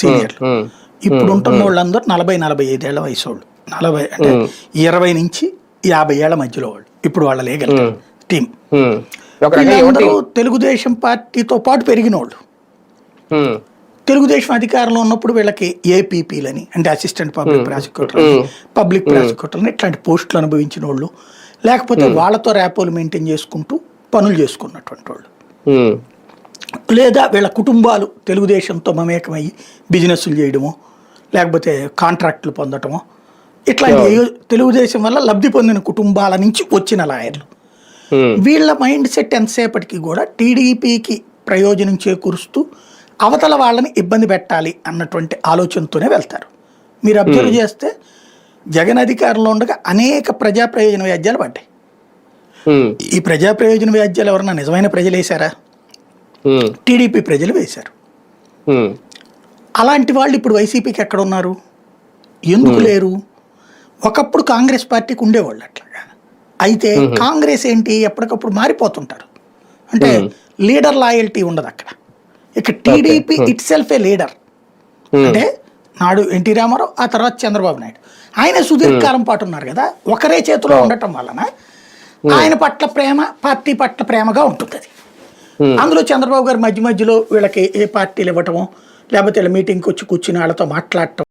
సీనియర్లు ఇప్పుడు ఉంటున్న వాళ్ళందరూ నలభై నలభై ఐదేళ్ళ వయసు వాళ్ళు. నలభై అంటే ఇరవై నుంచి యాభై ఏళ్ళ మధ్యలో వాళ్ళు. ఇప్పుడు వాళ్ళ లీగల్ టీం వీళ్ళందరూ తెలుగుదేశం పార్టీతో పాటు పెరిగిన వాళ్ళు తెలుగుదేశం అధికారంలో ఉన్నప్పుడు వీళ్ళకి ఏపీపీలని అంటే అసిస్టెంట్ పబ్లిక్ ప్రాసిక్యూటర్ పబ్లిక్ ప్రాసిక్యూటర్ని ఇట్లాంటి పోస్టులు అనుభవించిన వాళ్ళు లేకపోతే వాళ్ళతో ర్యాపోలు మెయింటైన్ చేసుకుంటూ పనులు చేసుకున్నటువంటి వాళ్ళు. లేదా వీళ్ళ కుటుంబాలు తెలుగుదేశంతో మమేకమయ్యి బిజినెస్లు చేయడమో లేకపోతే కాంట్రాక్టులు పొందటమో ఇట్లాంటి తెలుగుదేశం వల్ల లబ్ధి పొందిన కుటుంబాల నుంచి వచ్చిన లాయర్లు. వీళ్ళ మైండ్ సెట్ ఎంతసేపటికి కూడా టీడీపీకి ప్రయోజనం చేకూరుస్తూ అవతల వాళ్ళని ఇబ్బంది పెట్టాలి అన్నటువంటి ఆలోచనతోనే వెళ్తారు. మీరు అబ్జర్వ్ చేస్తే జగన్ అధికారంలో ఉండగా అనేక ప్రజా ప్రయోజన వ్యాజ్యాలు పడ్డాయి. ఈ ప్రజా ప్రయోజన వ్యాజ్యాలు ఎవరన్నా నిజమైన ప్రజలు వేశారా టీడీపీ ప్రజలు వేశారు. అలాంటి వాళ్ళు ఇప్పుడు వైసీపీకి ఎక్కడ ఉన్నారు? ఎందుకు లేరు? ఒకప్పుడు కాంగ్రెస్ పార్టీకి ఉండేవాళ్ళు అట్లాగా. అయితే కాంగ్రెస్ ఏంటి? ఎప్పటికప్పుడు మారిపోతుంటారు. అంటే లీడర్ లాయల్టీ ఉండదు అక్కడ. ఇక TDP it self a leader. అంటే నాడు ఎన్టీ రామారావు ఆ తర్వాత చంద్రబాబు నాయుడు. ఆయన సుదీర్ఘకాలం పాటు ఉన్నారు కదా ఒకరే చేతిలో ఉండటం వలన ఆయన పట్ల ప్రేమ పార్టీ పట్ల ప్రేమగా ఉంటుంది అది Hmm. అందులో చంద్రబాబు గారు మధ్య మధ్యలో వీళ్ళకి ఏ పార్టీలు ఇవ్వటమో లేకపోతే వీళ్ళ మీటింగ్కి వచ్చి కూర్చుని వాళ్ళతో మాట్లాడటం.